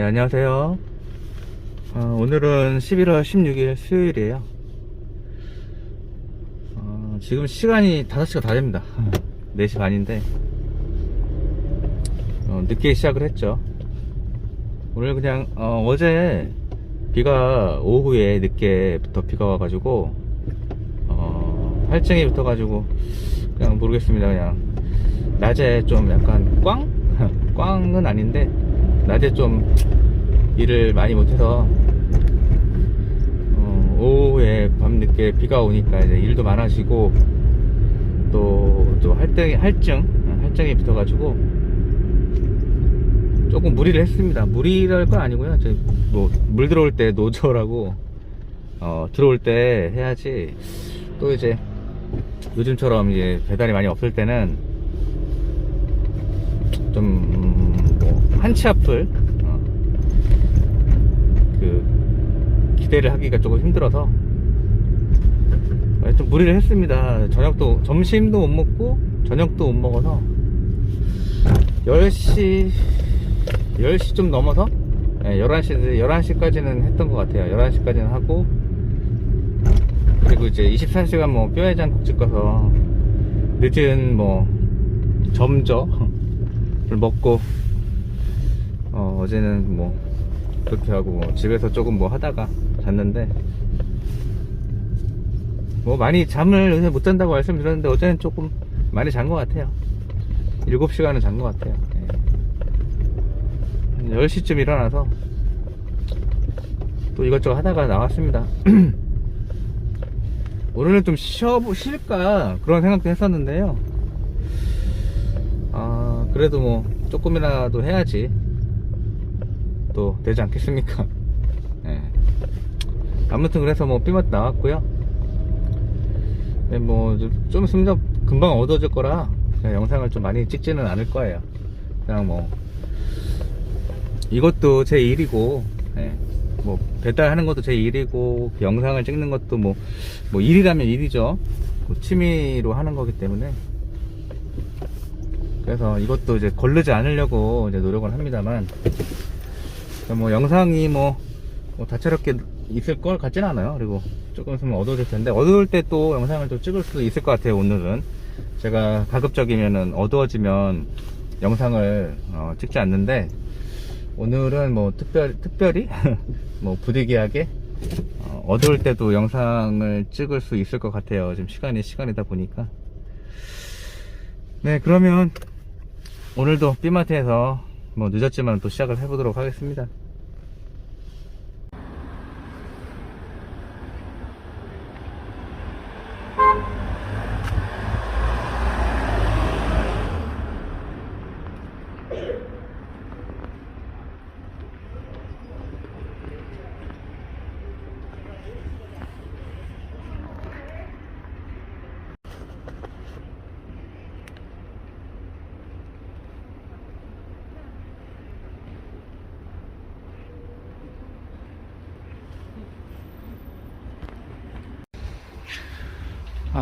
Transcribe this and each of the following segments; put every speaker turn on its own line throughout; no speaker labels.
네, 안녕하세요. 어, 오늘은 11월 16일 수요일이에요. 어, 지금 시간이 5시가 다 됩니다. 4시 반인데, 어, 늦게 시작을 했죠. 오늘 그냥, 어, 제 비가 오후에 늦게부터 비가 와가지고, 어, 할증이 붙어가지고, 그냥 모르겠습니다. 그냥, 낮에 좀 약간 꽝? 꽝은 아닌데, 낮에 좀 일을 많이 못해서 어, 오후에 밤늦게 비가 오니까 이제 일도 많아지고 또또 할증 할증 할증이 붙어가지고 조금 무리를 했습니다. 무리랄 건 아니고요. 뭐물 들어올 때 노저라고 어, 들어올 때 해야지 또 이제 요즘처럼 이제 배달이 많이 없을 때는 좀뭐 한치 앞을 어, 그 기대를 하기가 조금 힘들어서 좀 무리를 했습니다. 저녁도 점심도 못 먹고 저녁도 못 먹어서 10시 10시 좀 넘어서 네, 11시 11시까지는 했던 것 같아요. 11시까지는 하고 그리고 이제 24시간 뭐 뼈해장국집 가서 늦은 뭐 점저를 먹고 어, 어제는 뭐 그렇게 하고 뭐 집에서 조금 뭐 하다가 잤는데 뭐 많이 잠을 요새 못 잔다고 말씀드렸는데 어제는 조금 많이 잔 것 같아요. 7시간은 잔 것 같아요. 예. 한 10시쯤 일어나서 또 이것저것 하다가 나왔습니다. 오늘은 좀 쉬어, 쉴까 그런 생각도 했었는데요. 아 그래도 뭐 조금이라도 해야지 또 되지 않겠습니까? 예. 아무튼 그래서 뭐 삐맛 나왔고요. 네, 뭐좀 있으면 금방 얻어질 거라 영상을 좀 많이 찍지는 않을 거예요. 그냥 뭐 이것도 제 일이고 예. 뭐 배달하는 것도 제 일이고 그 영상을 찍는 것도 뭐, 뭐 일이라면 일이죠. 뭐 취미로 하는 거기 때문에 그래서 이것도 이제 걸르지 않으려고 이제 노력을 합니다만 뭐 영상이 뭐, 뭐 다채롭게 있을 걸 같진 않아요. 그리고 조금 있으면 어두워질 텐데 어두울 때 또 영상을 좀 찍을 수도 있을 것 같아요. 오늘은 제가 가급적이면은 어두워지면 영상을 어, 찍지 않는데 오늘은 뭐 특별 특별히 뭐 부득이하게 어, 어두울 때도 영상을 찍을 수 있을 것 같아요. 지금 시간이 시간이다 보니까 네 그러면 오늘도 삐마트에서 뭐 늦었지만 또 시작을 해보도록 하겠습니다.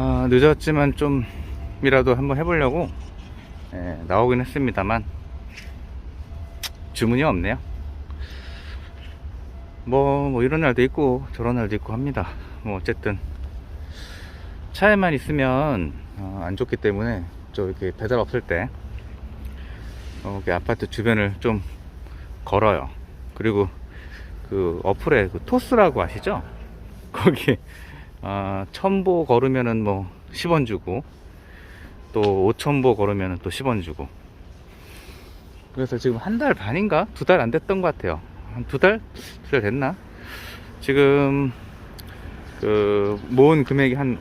아, 늦었지만 좀이라도 한번 해보려고 예, 나오긴 했습니다만 주문이 없네요. 뭐, 뭐 이런 날도 있고 저런 날도 있고 합니다. 뭐 어쨌든 차에만 있으면 어, 안 좋기 때문에 좀 이렇게 배달 없을 때 어, 이렇게 아파트 주변을 좀 걸어요. 그리고 그 어플에 그 토스라고 아시죠? 거기 아, 1000보 걸으면은 뭐 10원 주고 또 5000보 걸으면은 또 10원 주고 그래서 지금 한 달 반인가? 두 달 안 됐던 것 같아요 한 두 달? 두 달 됐나? 지금 그 모은 금액이 한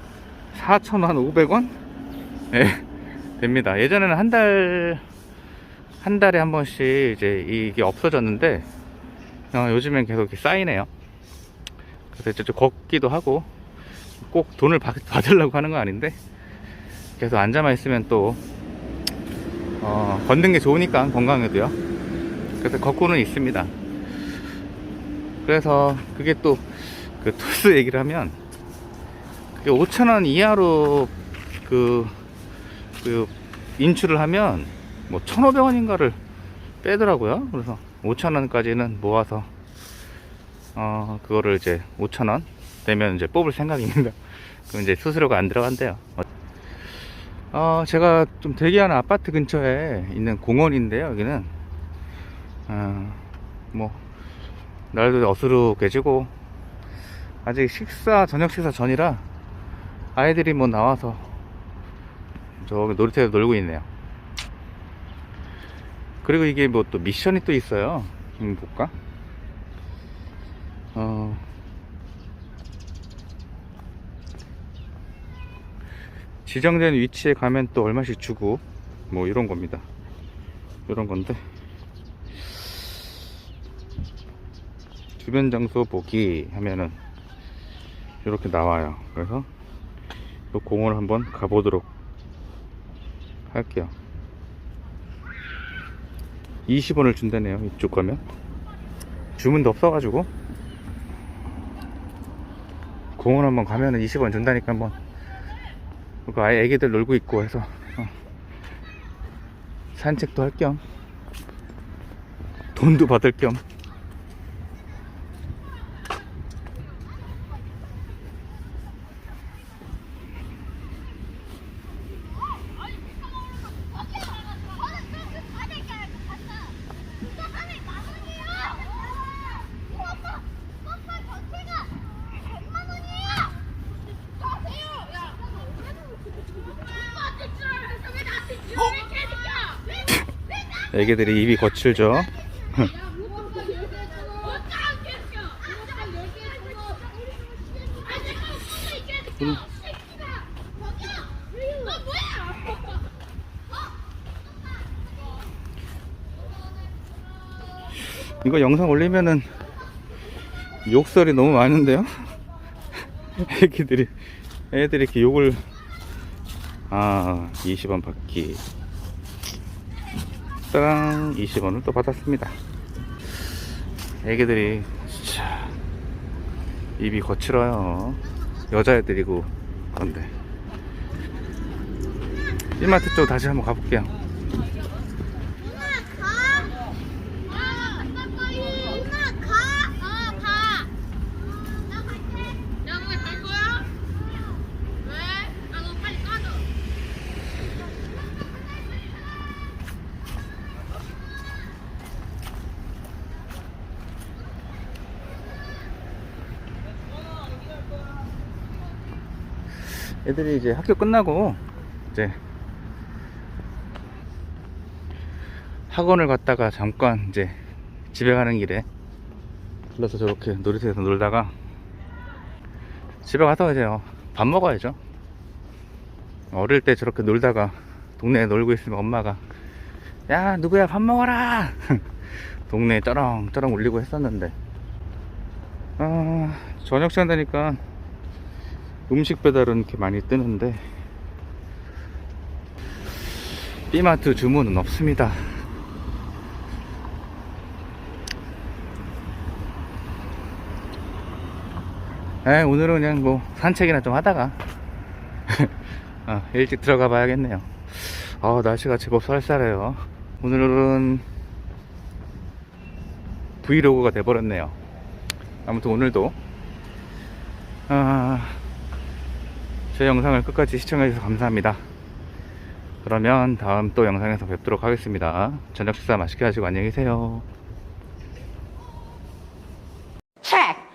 4,000원, 500원? 네, 됩니다. 예전에는 한 달, 한 달에 한 번씩 이제 이게 없어졌는데, 어, 요즘엔 계속 이렇게 쌓이네요. 그래서 이제 좀 걷기도 하고, 꼭 돈을 받, 받으려고 하는 건 아닌데. 계속 앉아만 있으면 또 어, 걷는 게 좋으니까 건강에도요. 그래서 걷고는 있습니다. 그래서 그게 또 그 토스 얘기를 하면 그게 5천원 이하로 그, 그 인출을 하면 뭐 1,500원인가를 빼더라고요. 그래서 5,000원까지는 모아서 어 그거를 이제 5,000원 되면 이제 뽑을 생각입니다. 그럼 이제 수수료가 안 들어간대요. 어 제가 좀 대기하는 아파트 근처에 있는 공원인데요. 여기는 어 뭐 날도 어수룩해지고 아직 식사 저녁 식사 전이라 아이들이 뭐 나와서 저기 놀이터에서 놀고 있네요. 그리고 이게 뭐 또 미션이 또 있어요. 한번 볼까? 어. 지정된 위치에 가면 또 얼마씩 주고 뭐 이런 겁니다. 이런 건데 주변 장소 보기 하면은 이렇게 나와요. 그래서 이 공원을 한번 가보도록 할게요. 20원을 준다네요. 이쪽 가면. 주문도 없어가지고. 공원 한번 가면은 20원 준다니까 한번. 그 아예 애기들 놀고 있고 해서. 어. 산책도 할 겸. 돈도 받을 겸. 애기들이 입이 거칠죠. 이거 영상 올리면은 욕설이 너무 많은데요? 애기들이 애들이 이렇게 욕을 아 20원 받기 따랑 20원을 또 받았습니다. 애기들이 진짜 입이 거칠어요. 여자애들이고 그런데. 이마트 쪽 다시 한번 가볼게요 애들이 이제 학교 끝나고 이제 학원을 갔다가 잠깐 이제 집에 가는 길에 불러서 저렇게 놀이터에서 놀다가 집에 가서 이제 밥 먹어야죠. 어릴 때 저렇게 놀다가 동네에 놀고 있으면 엄마가 야 누구야 밥 먹어라 동네에 쩌렁쩌렁 울리고 했었는데 아 저녁 시간 되니까 음식 배달은 이렇게 많이 뜨는데 B마트 주문은 없습니다. 에 오늘은 그냥 뭐 산책이나 좀 하다가 어, 일찍 들어가 봐야겠네요. 아 날씨가 제법 쌀쌀해요. 오늘은 브이로그가 돼버렸네요. 아무튼 오늘도 아, 제 영상을 끝까지 시청해주셔서 감사합니다. 그러면 다음 또 영상에서 뵙도록 하겠습니다. 저녁 식사 맛있게 하시고 안녕히 계세요.
check.